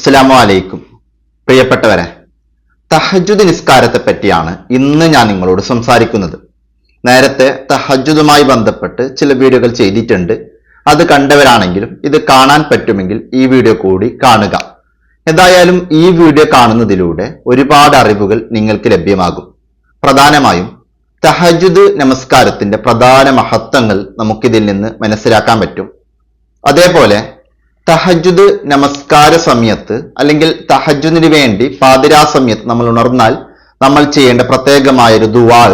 അസ്സലാമു അലൈക്കും. പ്രിയപ്പെട്ടവരെ തഹജുദ് നിസ്കാരത്തെ പറ്റിയാണ് ഇന്ന് ഞാൻ നിങ്ങളോട് സംസാരിക്കുന്നത്. നേരത്തെ തഹജുദുമായി ബന്ധപ്പെട്ട് ചില വീഡിയോകൾ ചെയ്തിട്ടുണ്ട്. അത് കണ്ടവരാണെങ്കിലും ഇത് കാണാൻ പറ്റുമെങ്കിൽ ഈ വീഡിയോ കൂടി കാണുക. എന്തായാലും ഈ വീഡിയോ കാണുന്നതിലൂടെ ഒരുപാട് അറിവുകൾ നിങ്ങൾക്ക് ലഭ്യമാകും. പ്രധാനമായും തഹജുദ് നമസ്കാരത്തിന്റെ പ്രധാന മഹത്വങ്ങൾ നമുക്കിതിൽ നിന്ന് മനസ്സിലാക്കാൻ പറ്റും. അതേപോലെ തഹജുദ് നമസ്കാര സമയത്ത് അല്ലെങ്കിൽ തഹജുദിന് വേണ്ടി പാതിരാ സമയത്ത് നമ്മൾ ഉണർന്നാൽ നമ്മൾ ചെയ്യേണ്ട പ്രത്യേകമായൊരു ദുവാൾ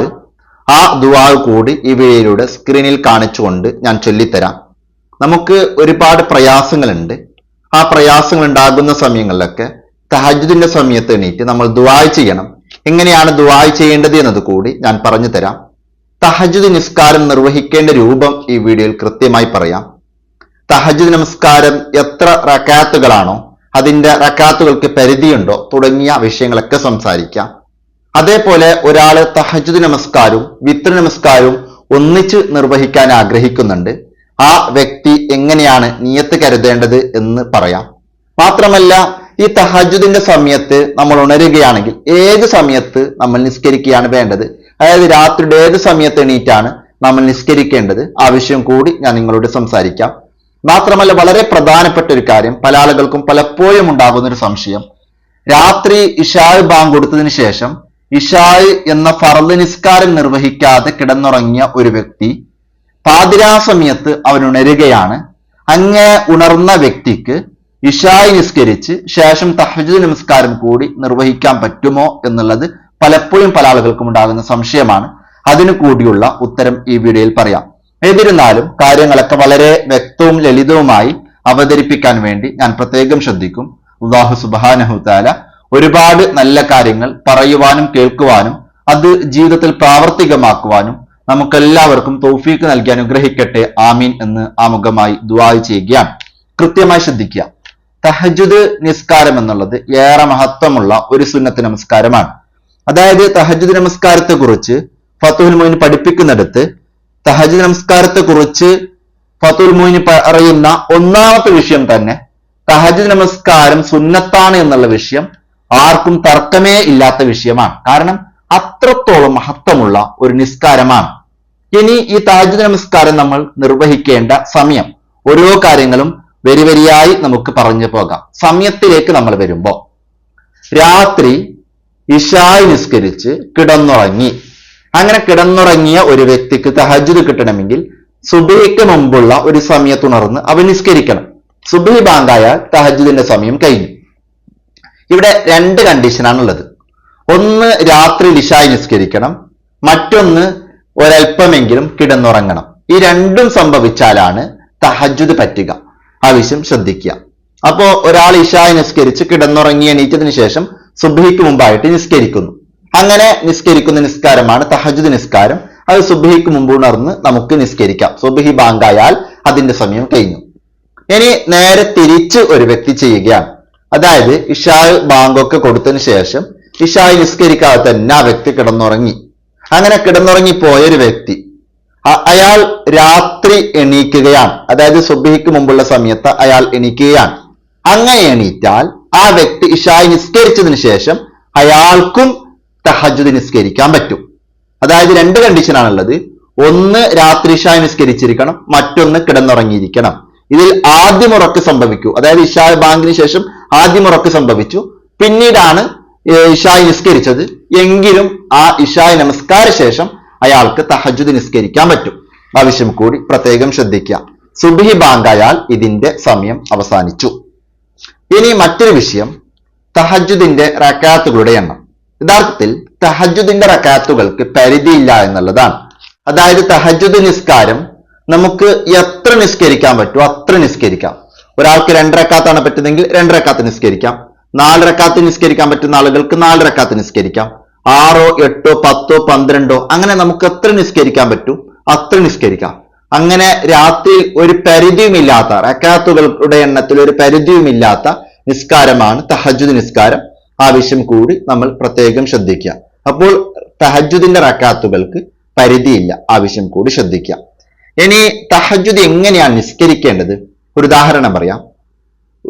ആ ദുവാൾ കൂടി ഈ വീഡിയോയിലൂടെ സ്ക്രീനിൽ കാണിച്ചുകൊണ്ട് ഞാൻ ചൊല്ലിത്തരാം. നമുക്ക് ഒരുപാട് പ്രയാസങ്ങളുണ്ട്. ആ പ്രയാസങ്ങൾ ഉണ്ടാകുന്ന സമയങ്ങളിലൊക്കെ തഹജുദിന്റെ സമയത്ത് എണീറ്റ് നമ്മൾ ദുവായ് ചെയ്യണം. എങ്ങനെയാണ് ദുവായ് ചെയ്യേണ്ടത് എന്നത് കൂടി ഞാൻ പറഞ്ഞു തരാം തഹജുദ് നിസ്കാരം നിർവഹിക്കേണ്ട രൂപം ഈ വീഡിയോയിൽ കൃത്യമായി പറയാം. തഹജുദ് നമസ്കാരം എത്ര റക്കാത്തുകളാണോ അതിന്റെ റക്കാത്തുകൾക്ക് പരിധിയുണ്ടോ തുടങ്ങിയ വിഷയങ്ങളൊക്കെ സംസാരിക്കാം. അതേപോലെ ഒരാൾ തഹജ് നമസ്കാരവും വിത്ര നമസ്കാരവും ഒന്നിച്ച് നിർവഹിക്കാൻ ആഗ്രഹിക്കുന്നുണ്ട്. ആ വ്യക്തി എങ്ങനെയാണ് നിയത്ത് കരുതേണ്ടത് എന്ന് പറയാം. മാത്രമല്ല ഈ തഹജുദിന്റെ സമയത്ത് നമ്മൾ ഉണരുകയാണെങ്കിൽ ഏത് സമയത്ത് നമ്മൾ നിസ്കരിക്കുകയാണ് വേണ്ടത്? അതായത് രാത്രിയുടെ ഏത് സമയത്ത് എണീറ്റാണ് നമ്മൾ നിസ്കരിക്കേണ്ടത്? ആ കൂടി ഞാൻ നിങ്ങളോട് സംസാരിക്കാം. മാത്രമല്ല വളരെ പ്രധാനപ്പെട്ട ഒരു കാര്യം പല ആളുകൾക്കും പലപ്പോഴും ഉണ്ടാകുന്ന ഒരു സംശയം. രാത്രി ഇഷായ് ബാങ്ക് കൊടുത്തതിന് ശേഷം ഇഷായ് എന്ന ഫർദ് നിസ്കാരം നിർവഹിക്കാതെ കിടന്നുറങ്ങിയ ഒരു വ്യക്തി പാതിരാ സമയത്ത് അവൻ ഉണരുകയാണ്. അങ്ങേ ഉണർന്ന വ്യക്തിക്ക് ഇഷായ് നിസ്കരിച്ച് ശേഷം തഹജ് നമസ്കാരം കൂടി നിർവഹിക്കാൻ പറ്റുമോ എന്നുള്ളത് പലപ്പോഴും പല ആളുകൾക്കും ഉണ്ടാകുന്ന സംശയമാണ്. അതിനു കൂടിയുള്ള ഉത്തരം ഈ വീഡിയോയിൽ പറയാം. എന്നിരുന്നാലും കാര്യങ്ങളൊക്കെ വളരെ വ്യക്തവും ലളിതവുമായി അവതരിപ്പിക്കാൻ വേണ്ടി ഞാൻ പ്രത്യേകം ശ്രദ്ധിക്കും. അള്ളാഹു സുബാനഹു താല ഒരുപാട് നല്ല കാര്യങ്ങൾ പറയുവാനും കേൾക്കുവാനും അത് ജീവിതത്തിൽ പ്രാവർത്തികമാക്കുവാനും നമുക്കെല്ലാവർക്കും തൗഫീക്ക് നൽകി അനുഗ്രഹിക്കട്ടെ. ആമീൻ എന്ന് ആമുഖമായി ദുവായി ചെയ്യുകയാണ്. കൃത്യമായി ശ്രദ്ധിക്കുക. തഹജുദ് നിസ്കാരം എന്നുള്ളത് ഏറെ മഹത്വമുള്ള ഒരു സുന്നത്ത് നമസ്കാരമാണ്. അതായത് തഹജുദ് നമസ്കാരത്തെ കുറിച്ച് ഫത്തുഹുൽ മൊയിൻ പഠിപ്പിക്കുന്നിടത്ത് തഹജ് നമസ്കാരത്തെ കുറിച്ച് ഫത്തുൽ മോയിന് പറയുന്ന ഒന്നാമത്തെ വിഷയം തന്നെ തഹജ് നമസ്കാരം സുന്നത്താണ് എന്നുള്ള വിഷയം ആർക്കും തർക്കമേ ഇല്ലാത്ത വിഷയമാണ്. കാരണം അത്രത്തോളം മഹത്വമുള്ള ഒരു നിസ്കാരമാണ്. ഇനി ഈ താജ് നമസ്കാരം നമ്മൾ നിർവഹിക്കേണ്ട സമയം. ഓരോ കാര്യങ്ങളും വരി വരിയായി നമുക്ക് പറഞ്ഞു പോകാം. സമയത്തിലേക്ക് നമ്മൾ വരുമ്പോ രാത്രി ഇഷായി നിസ്കരിച്ച് കിടന്നുറങ്ങി. അങ്ങനെ കിടന്നുറങ്ങിയ ഒരു വ്യക്തിക്ക് തഹജുദ് കിട്ടണമെങ്കിൽ സുബഹിക്ക് മുമ്പുള്ള ഒരു സമയത്തുണർന്ന് അവൻ നിസ്കരിക്കണം. സുബഹി ബാങ്കായ തഹജുദിന്റെ സമയം കഴിഞ്ഞു. ഇവിടെ രണ്ട് കണ്ടീഷനാണ് ഉള്ളത് ഒന്ന് രാത്രി ഇഷായ് നിസ്കരിക്കണം. മറ്റൊന്ന് ഒരൽപ്പമെങ്കിലും കിടന്നുറങ്ങണം. ഈ രണ്ടും സംഭവിച്ചാലാണ് തഹജുദ് പറ്റുക. ആവശ്യം ശ്രദ്ധിക്കുക. അപ്പോ ഒരാൾ ഇഷായി നിസ്കരിച്ച് കിടന്നുറങ്ങി എണീറ്റതിന് ശേഷം സുബഹിക്ക് മുമ്പായിട്ട് നിസ്കരിക്കുന്നു. അങ്ങനെ നിസ്കരിക്കുന്ന നിസ്കാരമാണ് തഹജുദ് നിസ്കാരം. അത് സുബഹിക്ക് മുമ്പ് ഉണർന്ന് നമുക്ക് നിസ്കരിക്കാം. സുബഹി ബാങ്കായാൽ അതിന്റെ സമയം കഴിഞ്ഞു. ഇനി നേരെ തിരിച്ച് ഒരു വ്യക്തി ചെയ്യുകയാണ്. അതായത് ഇഷായ് ബാങ്കൊക്കെ കൊടുത്തതിന് ശേഷം ഇഷായ് നിസ്കരിക്കാതെ തന്നെ ആ വ്യക്തി കിടന്നുറങ്ങി. അങ്ങനെ കിടന്നുറങ്ങി പോയൊരു വ്യക്തി. അയാൾ രാത്രി എണീക്കുകയാണ്. അതായത് സുബഹിക്ക് മുമ്പുള്ള സമയത്ത് അയാൾ എണീക്കുകയാണ്. അങ്ങനെ എണീറ്റാൽ ആ വ്യക്തി ഇഷായ് നിസ്കരിച്ചതിന് ശേഷം അയാൾക്കും തഹജുദ് നിസ്കരിക്കാൻ പറ്റും. അതായത് രണ്ട് കണ്ടീഷനാണുള്ളത് ഒന്ന് രാത്രി ഇഷ നിസ്കരിച്ചിരിക്കണം മറ്റൊന്ന് കിടന്നുറങ്ങിയിരിക്കണം. ഇതിൽ ആദ്യം ഉറക്ക് സംഭവിക്കൂ. അതായത് ഇഷായ ബാങ്കിന് ശേഷം ആദ്യം ഉറക്ക് സംഭവിച്ചു. പിന്നീടാണ് ഇഷായി നിസ്കരിച്ചത്. എങ്കിലും ആ ഇഷായ നമസ്കാര ശേഷം അയാൾക്ക് തഹജുദ് നിസ്കരിക്കാൻ പറ്റും. ആവശ്യം കൂടി പ്രത്യേകം ശ്രദ്ധിക്കുക. സുബിഹി ബാങ്കായാൽ ഇതിന്റെ സമയം അവസാനിച്ചു. ഇനി മറ്റൊരു വിഷയം തഹജുദിന്റെ റക്കാത്തുകളുടെ എണ്ണം. യഥാർത്ഥത്തിൽ തഹജുദിന്റെ റക്കാത്തുകൾക്ക് പരിധിയില്ല എന്നുള്ളതാണ്. അതായത് തഹജുദ് നിസ്കാരം നമുക്ക് എത്ര നിസ്കരിക്കാൻ പറ്റുമോ അത്ര നിസ്കരിക്കാം. ഒരാൾക്ക് രണ്ടരക്കാത്താണ് പറ്റുന്നതെങ്കിൽ രണ്ടരക്കാത്ത് നിസ്കരിക്കാം. നാലരക്കാത്ത് നിസ്കരിക്കാൻ പറ്റുന്ന ആളുകൾക്ക് നാലരക്കാത്ത് നിസ്കരിക്കാം. ആറോ എട്ടോ പത്തോ പന്ത്രണ്ടോ അങ്ങനെ നമുക്ക് എത്ര നിസ്കരിക്കാൻ പറ്റും? അത്ര നിസ്കരിക്കാം. അങ്ങനെ രാത്രി ഒരു പരിധിയുമില്ലാത്ത റക്കാത്തുകളുടെ എണ്ണത്തിൽ ഒരു പരിധിയുമില്ലാത്ത നിസ്കാരമാണ് തഹജുദ് നിസ്കാരം. ആവശ്യം കൂടി നമ്മൾ പ്രത്യേകം ശ്രദ്ധിക്കുക. അപ്പോൾ തഹജുദിന്റെ റക്കാത്തുകൾക്ക് പരിധിയില്ല. ആവശ്യം കൂടി ശ്രദ്ധിക്കുക. ഇനി തഹജുദ് എങ്ങനെയാണ് നിസ്കരിക്കേണ്ടത്? ഒരു ഉദാഹരണം പറയാം.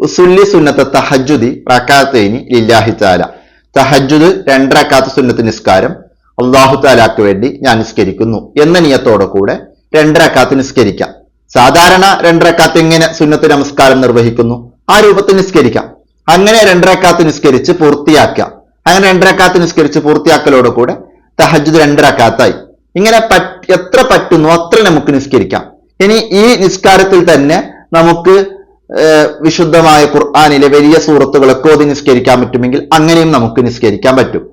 സുല്ലി സുന്നത്ത് തഹജുദി റക്കാത്തേനി ലില്ലാഹി താല തഹജുദ് രണ്ടറക്കാത്ത സുന്നത്ത് നിസ്കാരം അള്ളാഹു താലാക്ക് വേണ്ടി ഞാൻ നിസ്കരിക്കുന്നു എന്ന നിയത്തോടെ കൂടെ രണ്ടരക്കാത്ത് നിസ്കരിക്കാം. സാധാരണ രണ്ടരക്കാത്ത് എങ്ങനെ സുന്നത്ത് നമസ്കാരം നിർവഹിക്കുന്നു? ആ രൂപത്തിൽ നിസ്കരിക്കാം. അങ്ങനെ രണ്ടരക്കാത്ത് നിസ്കരിച്ച് പൂർത്തിയാക്കുക അങ്ങനെ രണ്ടരക്കാത്ത് നിസ്കരിച്ച് പൂർത്തിയാക്കലോടെ കൂടെ തഹജ്ജുദ് രണ്ടരക്കാത്തായി. ഇങ്ങനെ എത്ര പറ്റുന്നു അത്ര നമുക്ക് നിസ്കരിക്കാം. ഇനി ഈ നിസ്കാരത്തിൽ തന്നെ നമുക്ക് വിശുദ്ധമായ ഖുർആാനിലെ വലിയ സൂറത്തുകളൊക്കെ ഓതി നിസ്കരിക്കാൻ പറ്റുമെങ്കിൽ അങ്ങനെയും നമുക്ക് നിസ്കരിക്കാൻ പറ്റും.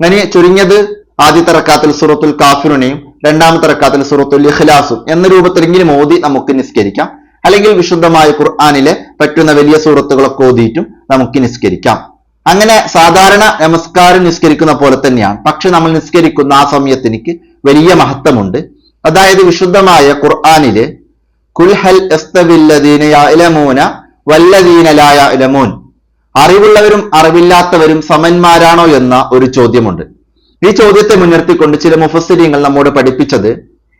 അങ്ങനെ ചുരുങ്ങിയത് ആദ്യത്തെ റക്കാത്തിൽ സൂറത്തുൽ കാഫിറിനെയും രണ്ടാമത്തെ റക്കാത്തിൽ സൂറത്തുൽ ഇഖ്ലാസും എന്ന രൂപത്തിലെങ്കിലും ഓതി നമുക്ക് നിസ്കരിക്കാം. അല്ലെങ്കിൽ വിശുദ്ധമായ ഖുർആാനിലെ പറ്റുന്ന വലിയ സൂറത്തുകളൊക്കെ ഓതിയിട്ടും നമുക്ക് നിസ്കരിക്കാം. അങ്ങനെ സാധാരണ നമസ്കാരം നിസ്കരിക്കുന്ന പോലെ തന്നെയാണ്. പക്ഷെ നമ്മൾ നിസ്കരിക്കുന്ന ആ സമയത്തിനിക്ക് വലിയ മഹത്വമുണ്ട്. അതായത് വിശുദ്ധമായ ഖുർആാനിൽ കുൽഹൽ യഅലമൂൻ അറിവുള്ളവരും അറിവില്ലാത്തവരും സമന്മാരാണോ എന്ന ഒരു ചോദ്യമുണ്ട്. ഈ ചോദ്യത്തെ മുൻനിർത്തിക്കൊണ്ട് ചില മുഫസ്സിരിങ്ങൾ നമ്മോട് പഠിപ്പിച്ചത്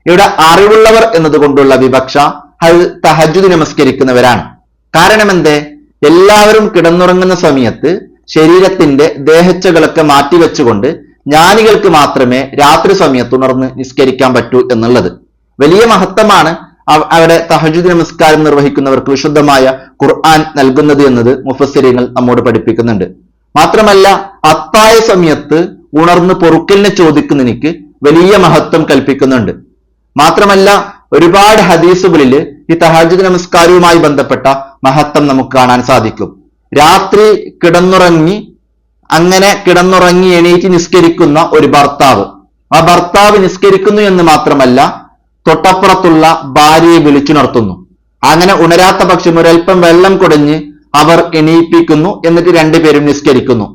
ഇവിടെ അറിവുള്ളവർ എന്നതുകൊണ്ടുള്ള വിവക്ഷ അത് തഹജുദ് നമസ്കരിക്കുന്നവരാണ്. കാരണം എന്തേ എല്ലാവരും കിടന്നുറങ്ങുന്ന സമയത്ത് ശരീരത്തിന്റെ ദേഹച്ചകളൊക്കെ മാറ്റിവെച്ചുകൊണ്ട് ജ്ഞാനികൾക്ക് മാത്രമേ രാത്രി സമയത്ത് ഉണർന്ന് നിസ്കരിക്കാൻ പറ്റൂ എന്നുള്ളത്. വലിയ മഹത്വമാണ് അവ- അവിടെ തഹജുദ് നമസ്കാരം നിർവഹിക്കുന്നവർക്ക് വിശുദ്ധമായ ഖുർആൻ നൽകുന്നത് എന്നത് മുഫസ്സിരിങ്ങൾ നമ്മോട് പഠിപ്പിക്കുന്നുണ്ട്. മാത്രമല്ല അത്തായ സമയത്ത് ഉണർന്ന് പൊറുക്കലിനെ ചോദിക്കുന്നതിന് വലിയ മഹത്വം കൽപ്പിക്കുന്നുണ്ട്. മാത്രമല്ല ഒരുപാട് ഹദീസുകളിൽ ഈ തഹാജുദ് നമസ്കാരവുമായി ബന്ധപ്പെട്ട മഹത്വം നമുക്ക് കാണാൻ സാധിക്കും. രാത്രി കിടന്നുറങ്ങി അങ്ങനെ കിടന്നുറങ്ങി എണീറ്റ് നിസ്കരിക്കുന്ന ഒരു ഭർത്താവ്. ആ ഭർത്താവ് നിസ്കരിക്കുന്നു എന്ന് മാത്രമല്ല തൊട്ടപ്പുറത്തുള്ള ഭാര്യയെ വിളിച്ചുണർത്തുന്നു അങ്ങനെ ഉണരാത്ത പക്ഷം ഒരൽപ്പം വെള്ളം കുടഞ്ഞ് അവർ എണീപ്പിക്കുന്നു എന്നിട്ട് രണ്ടുപേരും നിസ്കരിക്കുന്നു.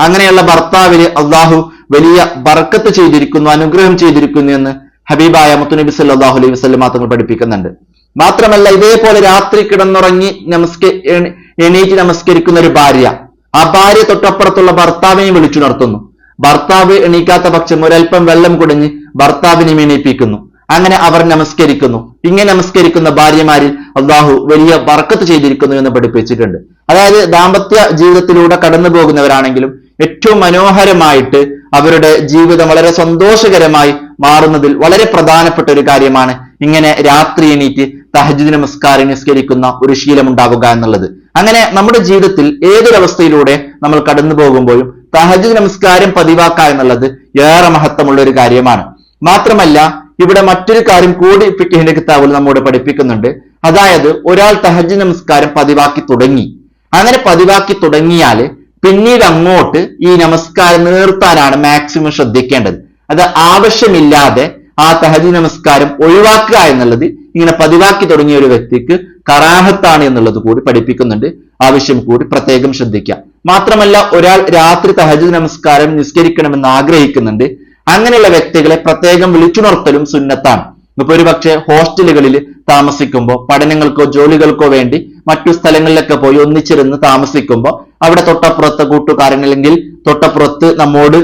അങ്ങനെയുള്ള ഭർത്താവിന് അള്ളാഹു വലിയ ബർക്കത്ത് ചെയ്തിരിക്കുന്നു അനുഗ്രഹം ചെയ്തിരിക്കുന്നു എന്ന് ഹബീബായ മുത്തുനബി സല്ലാഹു അലൈഹി വസല്ലം തങ്ങൾ പഠിപ്പിക്കുന്നുണ്ട്. മാത്രമല്ല ഇതേപോലെ രാത്രി കിടന്നുറങ്ങി നമസ്ക എണീറ്റ് നമസ്കരിക്കുന്ന ഒരു ഭാര്യ ആ ഭാര്യ തൊട്ടപ്പുറത്തുള്ള ഭർത്താവിനെ വിളിച്ചുണർത്തുന്നു ഭർത്താവ് എണീക്കാത്ത പക്ഷം ഒരൽപ്പം വെള്ളം കുടിഞ്ഞ് ഭർത്താവിനെ എണീപ്പിക്കുന്നു. അങ്ങനെ അവർ നമസ്കരിക്കുന്നു. ഇങ്ങനെ നമസ്കരിക്കുന്ന ഭാര്യമാരിൽ അള്ളാഹു വലിയ ബർക്കത്ത് ചെയ്തിരിക്കുന്നു എന്ന് പഠിപ്പിച്ചിട്ടുണ്ട്. അതായത് ദാമ്പത്യ ജീവിതത്തിലൂടെ കടന്നു പോകുന്നവരാണെങ്കിലും ഏറ്റവും മനോഹരമായിട്ട് അവരുടെ ജീവിതം വളരെ സന്തോഷകരമായി മാറുന്നതിൽ വളരെ പ്രധാനപ്പെട്ട ഒരു കാര്യമാണ് ഇങ്ങനെ രാത്രി എണീറ്റ് തഹജുദ് നമസ്കാരം നിസ്കരിക്കുന്ന ഒരു ശീലം ശീലമുണ്ടാവുക എന്നുള്ളത്. അങ്ങനെ നമ്മുടെ ജീവിതത്തിൽ ഏതൊരവസ്ഥയിലൂടെ നമ്മൾ കടന്നു പോകുമ്പോഴും തഹജുദ് നമസ്കാരം പതിവാക്കുക എന്നുള്ളത് ഏറെ മഹത്വമുള്ള ഒരു കാര്യമാണ്. മാത്രമല്ല ഇവിടെ മറ്റൊരു കാര്യം കൂടി കിതാബിൽ നമ്മോട് പഠിപ്പിക്കുന്നുണ്ട്. അതായത് ഒരാൾ തഹജ് നമസ്കാരം പതിവാക്കി തുടങ്ങി. അങ്ങനെ പതിവാക്കി തുടങ്ങിയാൽ പിന്നീട് അങ്ങോട്ട് ഈ നമസ്കാരം നിർത്താനാണ് മാക്സിമം ശ്രദ്ധിക്കേണ്ടത്. അത് ആവശ്യമില്ലാതെ ആ തഹജി നമസ്കാരം ഒഴിവാക്കുക എന്നുള്ളത് ഇങ്ങനെ പതിവാക്കി തുടങ്ങിയ ഒരു വ്യക്തിക്ക് കറാഹത്താണ് എന്നുള്ളത് കൂടി പഠിപ്പിക്കുന്നുണ്ട്. ആവശ്യം കൂടി പ്രത്യേകം ശ്രദ്ധിക്കുക. മാത്രമല്ല ഒരാൾ രാത്രി തഹജ് നമസ്കാരം നിസ്കരിക്കണമെന്ന് ആഗ്രഹിക്കുന്നുണ്ട്. അങ്ങനെയുള്ള വ്യക്തികളെ പ്രത്യേകം വിളിച്ചുണർത്തലും സുന്നത്താണ്. ഇപ്പൊ ഒരു പക്ഷേ ഹോസ്റ്റലുകളിൽ താമസിക്കുമ്പോൾ പഠനങ്ങൾക്കോ ജോലികൾക്കോ വേണ്ടി മറ്റു സ്ഥലങ്ങളിലൊക്കെ പോയി ഒന്നിച്ചിരുന്ന് താമസിക്കുമ്പോൾ അവിടെ തൊട്ടപ്പുറത്തെ കൂട്ടുകാരൻ അല്ലെങ്കിൽ തൊട്ടപ്പുറത്ത് നമ്മോട്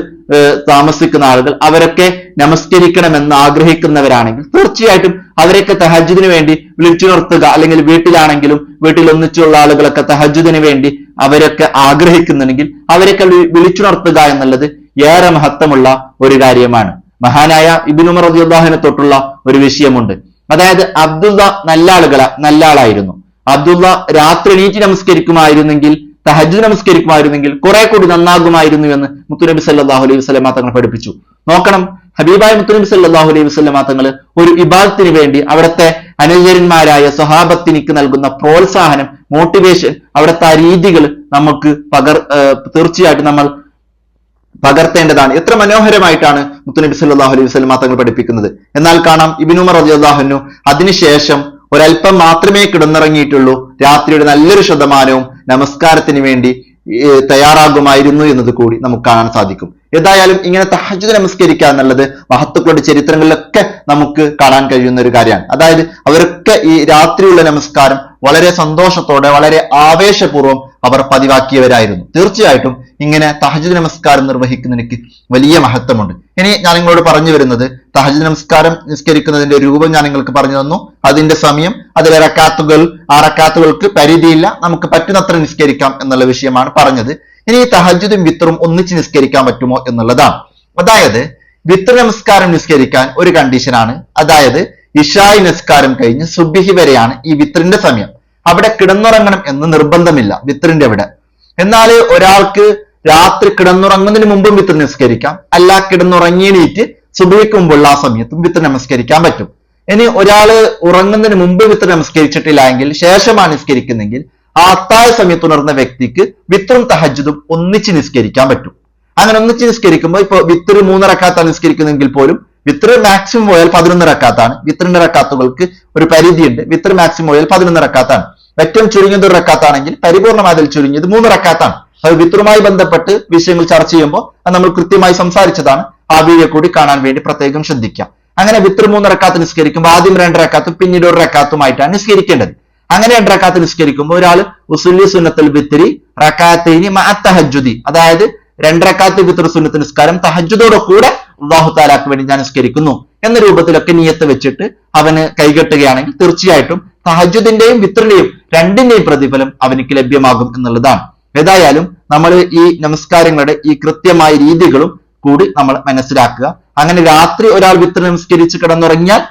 താമസിക്കുന്ന ആളുകൾ അവരൊക്കെ നമസ്കരിക്കണമെന്ന് ആഗ്രഹിക്കുന്നവരാണെങ്കിൽ തീർച്ചയായിട്ടും അവരെയൊക്കെ തഹജുദിന് വേണ്ടി വിളിച്ചുണർത്തുക അല്ലെങ്കിൽ വീട്ടിലാണെങ്കിലും വീട്ടിൽ ഒന്നിച്ചുള്ള ആളുകളൊക്കെ തഹജുദിന് വേണ്ടി അവരൊക്കെ ആഗ്രഹിക്കുന്നുണ്ടെങ്കിൽ അവരൊക്കെ വിളിച്ചുണർത്തുക എന്നുള്ളത് ഏറെ മഹത്വമുള്ള ഒരു കാര്യമാണ്. മഹാനായ ഇബിനുമർ റളിയല്ലാഹുവിനെ തൊട്ടുള്ള ഒരു വിഷയമുണ്ട്. അതായത് അബ്ദുള്ള നല്ല ആളുകള നല്ല ആളായിരുന്നു. അബ്ദുള്ള രാത്രി എണീറ്റ് നമസ്കരിക്കുമായിരുന്നെങ്കിൽ തഹജ് നമസ്കരിക്കുമായിരുന്നെങ്കിൽ കുറെ കൂടി നന്നാകുമായിരുന്നു എന്ന് മുത്തുനബി സല്ലാഹു അലൈഹി വസല്ലമ തങ്ങൾ പഠിപ്പിച്ചു. നോക്കണം ഹബീബായ മുത്തുനബി സല്ലാഹു അലൈഹി വസല്ലമ തങ്ങൾ ഒരു ഇബാദത്തിന് വേണ്ടി അവിടുത്തെ അനുചരന്മാരായ സ്വഹാബത്തിനിക്ക് നൽകുന്ന പ്രോത്സാഹനം മോട്ടിവേഷൻ അവിടുത്തെ ആ രീതികൾ നമുക്ക് പകർ തീർച്ചയായിട്ടും നമ്മൾ പകർത്തേണ്ടതാണ്. എത്ര മനോഹരമായിട്ടാണ് മുത്തുനബി സല്ലാഹു അലൈഹി വസ്ലമ തങ്ങൾ പഠിപ്പിക്കുന്നത്. എന്നാൽ കാണാം ഇബിനുമർ റളിയല്ലാഹു അതിനുശേഷം ഒരല്പം മാത്രമേ കിടന്നിറങ്ങിയിട്ടുള്ളൂ. രാത്രിയുടെ നല്ലൊരു ശതമാനവും നമസ്കാരത്തിന് വേണ്ടി തയ്യാറാകുമായിരുന്നു എന്നത് കൂടി നമുക്ക് കാണാൻ സാധിക്കും. ഏതായാലും ഇങ്ങനെ തഹജ്ജുദ് നമസ്കരിക്കുക എന്നുള്ളത് മഹത്തുക്കളുടെ ചരിത്രങ്ങളിലൊക്കെ നമുക്ക് കാണാൻ കഴിയുന്ന ഒരു കാര്യമാണ്. അതായത് അവരൊക്കെ ഈ രാത്രിയുള്ള നമസ്കാരം വളരെ സന്തോഷത്തോടെ വളരെ ആവേശപൂർവം അവർ പതിവാക്കിയവരായിരുന്നു. തീർച്ചയായിട്ടും ഇങ്ങനെ തഹജുദ് നമസ്കാരം നിർവഹിക്കുന്നതിന് വലിയ മഹത്വമുണ്ട്. ഇനി ഞാൻ നിങ്ങളോട് പറഞ്ഞു വരുന്നത് തഹജുദ് നമസ്കാരം നിസ്കരിക്കുന്നതിന്റെ രൂപം ഞാൻ നിങ്ങൾക്ക് പറഞ്ഞു തന്നു. അതിന്റെ സമയം അതിലെ റക്കാത്തുകൾ ആ റക്കാത്തുകൾക്ക് പരിധിയില്ല. നമുക്ക് പറ്റുന്നത്ര നിസ്കരിക്കാം എന്നുള്ള വിഷയമാണ് പറഞ്ഞത്. ഇനി ഈ തഹജുദും വിത്തറും ഒന്നിച്ച് നിസ്കരിക്കാൻ പറ്റുമോ എന്നുള്ളതാണ്. അതായത് വിത്ര നമസ്കാരം നിസ്കരിക്കാൻ ഒരു കണ്ടീഷനാണ് അതായത് ഇഷായി നിസ്കാരം കഴിഞ്ഞ് സുബിഹി വരെയാണ് ഈ വിത്രിന്റെ സമയം. അവിടെ കിടന്നുറങ്ങണം എന്ന് നിർബന്ധമില്ല വിത്രിന്റെ അവിടെ. എന്നാൽ ഒരാൾക്ക് രാത്രി കിടന്നുറങ്ങുന്നതിന് മുമ്പും വിത്ര നിസ്കരിക്കാം. അല്ല കിടന്നുറങ്ങിയിട്ട് സുബഹിക്ക് മുമ്പുള്ള ആ സമയത്തും വിത്ര നമസ്കരിക്കാൻ പറ്റും. ഇനി ഒരാൾ ഉറങ്ങുന്നതിന് മുമ്പ് വിത്ര നമസ്കരിച്ചിട്ടില്ല എങ്കിൽ ശേഷമാണ് നിസ്കരിക്കുന്നെങ്കിൽ ആ അത്തായ സമയത്ത് ഉണർന്ന വ്യക്തിക്ക് വിത്രും തഹജുദും ഒന്നിച്ച് നിസ്കരിക്കാൻ പറ്റും. അങ്ങനെ ഒന്നിച്ച് നിസ്കരിക്കുമ്പോൾ ഇപ്പൊ വിത്തർ മൂന്നിറക്കാത്ത നിസ്കരിക്കുന്നെങ്കിൽ പോലും വിത്തർ മാക്സിമം പോയാൽ പതിനൊന്ന് റക്കാത്താണ് വിത്രിന്റെ റക്കാത്തുകൾക്ക് ഒരു പരിധിയുണ്ട്. വിത്ര മാക്സിമം പോയാൽ പതിനൊന്ന് റക്കാത്താണ് ഏറ്റവും ചുരുങ്ങിയത് ഒരു റക്കാത്താണെങ്കിൽ പരിപൂർണമായതിൽ ചുരുങ്ങിയത് മൂന്ന് റക്കാത്താണ് അത് വിത്രുമായി ബന്ധപ്പെട്ട് വിഷയങ്ങൾ ചർച്ച ചെയ്യുമ്പോൾ അത് നമ്മൾ കൃത്യമായി സംസാരിച്ചതാണ്. ആ വീഡിയോ കൂടി കാണാൻ വേണ്ടി പ്രത്യേകം ശ്രദ്ധിക്കാം. അങ്ങനെ വിത്ര മൂന്ന് റക്കാത്ത് നിസ്കരിക്കുമ്പോൾ ആദ്യം രണ്ട് റക്കാത്തും പിന്നീട് ഒരു റക്കാത്തുമായിട്ടാണ് നിസ്കരിക്കേണ്ടത്. അങ്ങനെ രണ്ട് റക്കാത്ത് നിസ്കരിക്കുമ്പോൾ ഒരാൾ ഉസുല്ലി സുന്നത്തുൽ ബിത്തിരി റക്കാത്തേനി മഅത്തഹജുദി അതായത് രണ്ടരക്കാത്ത് വിത്ര സുന്നത്ത് നിസ്കാരം തഹജുദോടെ കൂടെ അള്ളാഹു താലാക്ക് വേണ്ടി ഞാൻ നിസ്കരിക്കുന്നു. എന്ന രൂപത്തിലൊക്കെ നീയത്ത് വെച്ചിട്ട് അവന് കൈകെട്ടുകയാണെങ്കിൽ തീർച്ചയായിട്ടും തഹജുദിന്റെയും വിത്തറിന്റെയും രണ്ടിന്റെയും പ്രതിഫലം അവനിക്ക് ലഭ്യമാകും എന്നുള്ളതാണ്. ഏതായാലും നമ്മൾ ഈ നമസ്കാരങ്ങളുടെ ഈ കൃത്യമായ രീതികളും കൂടി നമ്മൾ മനസ്സിലാക്കുക. അങ്ങനെ രാത്രി ഒരാൾ വിത്ര നമസ്കരിച്ച് കിടന്നുറങ്ങിയാൽ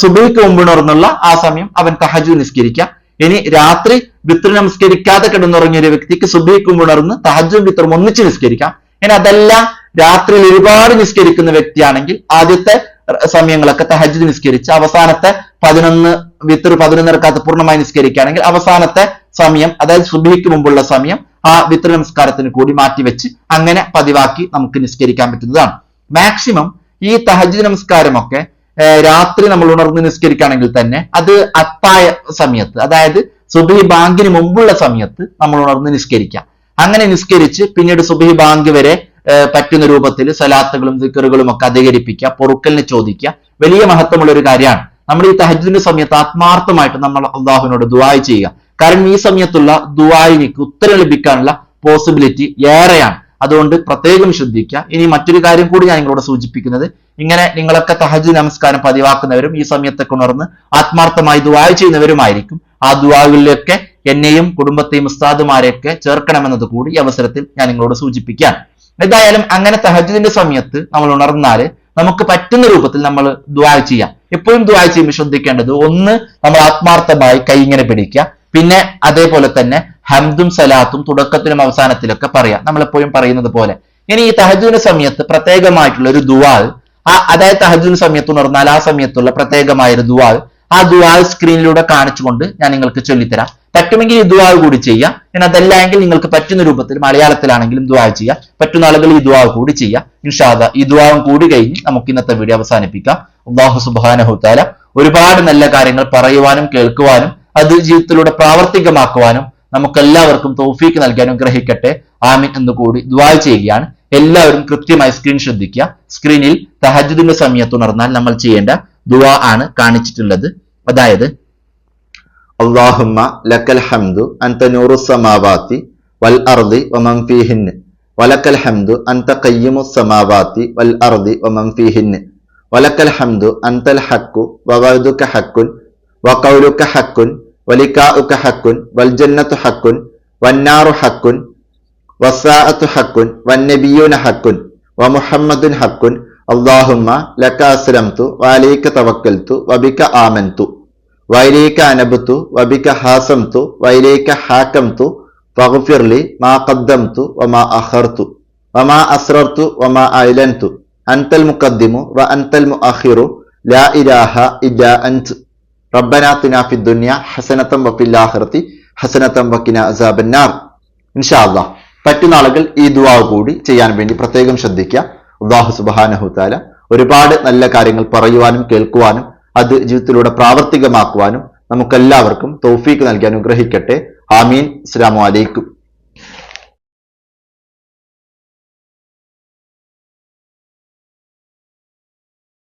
സുബൈക്ക് മുമ്പുണർന്നുള്ള ആ സമയം അവൻ തഹജു നിസ്കരിക്കാം. ഇനി രാത്രി വിത്ര നമസ്കരിക്കാതെ കിടന്നുറങ്ങിയ ഒരു വ്യക്തിക്ക് സുബീക്കും ഉണർന്ന് തഹജും വിത്രം ഒന്നിച്ച് നിസ്കരിക്കാം. ഇനി അതല്ല രാത്രിയിൽ ഒരുപാട് നിസ്കരിക്കുന്ന വ്യക്തിയാണെങ്കിൽ ആദ്യത്തെ സമയങ്ങളൊക്കെ തഹജ് നിസ്കരിച്ച് അവസാനത്തെ പതിനൊന്ന് വിത്തർ പതിനൊന്ന് ഇറക്കാത്ത പൂർണമായി നിസ്കരിക്കുകയാണെങ്കിൽ അവസാനത്തെ സമയം അതായത് സുബഹിക്ക് മുമ്പുള്ള സമയം ആ വിത്ര നമസ്കാരത്തിന് കൂടി മാറ്റിവെച്ച് അങ്ങനെ പതിവാക്കി നമുക്ക് നിസ്കരിക്കാൻ പറ്റുന്നതാണ്. മാക്സിമം ഈ തഹജ് നമസ്കാരമൊക്കെ രാത്രി നമ്മൾ ഉണർന്ന് നിസ്കരിക്കുകയാണെങ്കിൽ തന്നെ അത് അത്തായ സമയത്ത് അതായത് സുബഹി ബാങ്കിന് മുമ്പുള്ള സമയത്ത് നമ്മൾ ഉണർന്ന് നിസ്കരിക്കാം. അങ്ങനെ നിസ്കരിച്ച് പിന്നീട് സുബഹി ബാങ്ക് വരെ പറ്റുന്ന രൂപത്തിൽ സലാത്തുകളും ദിക്കറുകളും ഒക്കെ അധികരിപ്പിക്കുക പൊറുക്കലിനെ ചോദിക്കുക. വലിയ മഹത്വമുള്ള ഒരു കാര്യമാണ്. നമ്മൾ ഈ തഹജുദിന്റെ സമയത്ത് ആത്മാർത്ഥമായിട്ട് നമ്മൾ അള്ളാഹുവിനോട് ദുആ ചെയ്യുക. കാരണം ഈ സമയത്തുള്ള ദുആയിനിക്ക് ഉത്തരം ലഭിക്കാനുള്ള പോസിബിലിറ്റി ഏറെയാണ്. അതുകൊണ്ട് പ്രത്യേകം ശ്രദ്ധിക്കുക. ഇനി മറ്റൊരു കാര്യം കൂടി ഞാൻ നിങ്ങളോട് സൂചിപ്പിക്കുന്നത്. ഇങ്ങനെ നിങ്ങളൊക്കെ തഹജ് നമസ്കാരം പതിവാക്കുന്നവരും ഈ സമയത്തൊക്കെ ഉണർന്ന് ആത്മാർത്ഥമായി ദുആ ചെയ്യുന്നവരുമായിരിക്കും. ആ ദുആകളിലൊക്കെ എന്നെയും കുടുംബത്തെയും ഉസ്താദുമാരെയൊക്കെ ചേർക്കണമെന്നത് കൂടി ഈ അവസരത്തിൽ ഞാൻ നിങ്ങളോട് സൂചിപ്പിക്കാം എന്തായാലും അങ്ങനെ തഹജിദിന്റെ സമയത്ത് നമ്മൾ ഉണർന്നാൽ നമുക്ക് പറ്റുന്ന രൂപത്തിൽ നമ്മൾ ദുആ ചെയ്യാം. എപ്പോഴും ദുആ ചെയ്യുമ്പോൾ ശ്രദ്ധിക്കേണ്ടത് ഒന്ന് നമ്മൾ ആത്മാർത്ഥമായി കൈ ഇങ്ങനെ പിടിക്കുക. പിന്നെ അതേപോലെ തന്നെ ഹംദും സലാത്തും തുടക്കത്തിലും അവസാനത്തിലൊക്കെ പറയാം. നമ്മൾ എപ്പോഴും പറയുന്നത് പോലെ. ഇനി ഈ തഹജുദിന്റെ സമയത്ത് പ്രത്യേകമായിട്ടുള്ള ഒരു ദുആ ആ അതായത് തഹജുദിന്റെ സമയത്ത് ഉണർന്നാൽ ആ സമയത്തുള്ള പ്രത്യേകമായ ഒരു ദുആ ആ ദുആ സ്ക്രീനിലൂടെ കാണിച്ചുകൊണ്ട് ഞാൻ നിങ്ങൾക്ക് ചൊല്ലിത്തരാം. പറ്റുമെങ്കിൽ ഈ ദുആ കൂടി ചെയ്യാം. ഞാൻ അതല്ല എങ്കിൽ നിങ്ങൾക്ക് പറ്റുന്ന രൂപത്തിൽ മലയാളത്തിലാണെങ്കിലും ദുആ ചെയ്യാം. പറ്റുന്ന ആളുകൾ ഈ ദുആ കൂടി ചെയ്യാം. ഇൻഷാദ ഈ ദുആവും കൂടി കഴിഞ്ഞ് നമുക്ക് ഇന്നത്തെ വീഡിയോ അവസാനിപ്പിക്കാം. അള്ളാഹു സുബ്ഹാനഹു തആല ഒരുപാട് നല്ല കാര്യങ്ങൾ പറയുവാനും കേൾക്കുവാനും അത് ജീവിതത്തിലൂടെ പ്രാവർത്തികമാക്കുവാനും നമുക്കെല്ലാവർക്കും തോഫീക്ക് നൽകാനും ഗ്രഹിക്കട്ടെ ആമിൻ എന്ന് കൂടി ദുആ ചെയ്യുകയാണ്. എല്ലാവരും കൃത്യമായി സ്ക്രീൻ ശ്രദ്ധിക്കുക. സ്ക്രീനിൽ തഹജുദിന്റെ സമയത്ത് ഉണർന്നാൽ നമ്മൾ ചെയ്യേണ്ട ദുആ ആണ് കാണിച്ചിട്ടുള്ളത്. അതായത് അള്ളാഹുമ്മ ലക്കൽ ഹംദു അന്ത നൂറു സമാവാത്തി വൽ അർദി വമം ഫീഹിന് വലക്കൽ ഹംദു അന്ത കയ്യമു സമാവാത്തി വൽ അർദി വമം ഫീഹിന് വലക്കൽ ഹംദു അന്തൽ ഹക്കു വവദുക ഹക്കുൻ വകൗലുക ഹക്കുൻ വലിക്കാഉക ഹക്കുൻ വൽജന്നത്തു ഹക്കുൻ വന്നാറു ഹക്കുൻ വസാഅത്തു ഹക്കുൻ വന്നബിയൂന ഹക്കുൻ വമുഹമ്മദുൻ ഹക്കുൻ അള്ളാഹുമ്മ ലക്ക അസ്ലംതു വാലീക്ക തവക്കൽത്തു വബിക്ക ആമൻതു വൈലീക്ക അനബുത്തു വബിക്ക ഹാസംതു വൈലീക്ക ഹാക്കംതു ഫഗ്ഫിർലി മാ ഖദ്ദംതു വമാ അഖർതു വമാ അസ്റർതു വമാ അയലന്തു അൻതൽ മുഖദ്ദിമു വ അൻതൽ മുഅഖിറു ലാ ഇലാഹ ഇല്ല അൻതു റബ്ബന തിന ഫി ഹസനത്തം വഫിൽ ആഖിറതി ഹസനത്തം വക്കിന അസാബന്നാർ ഇൻഷാ അള്ളാഹ് പറ്റുന്ന ആളുകൾ ഈ ദുആ കൂടി ചെയ്യാൻ വേണ്ടി പ്രത്യേകം ശ്രദ്ധിക്കുക. അള്ളാഹു സുബാനഹുത്താല ഒരുപാട് നല്ല കാര്യങ്ങൾ പറയുവാനും കേൾക്കുവാനും അത് ജീവിതത്തിലൂടെ പ്രാവർത്തികമാക്കുവാനും നമുക്കെല്ലാവർക്കും തൗഫീക്ക് നൽകി അനുഗ്രഹിക്കട്ടെ. ആമീൻ. അസ്സാം വലൈക്കും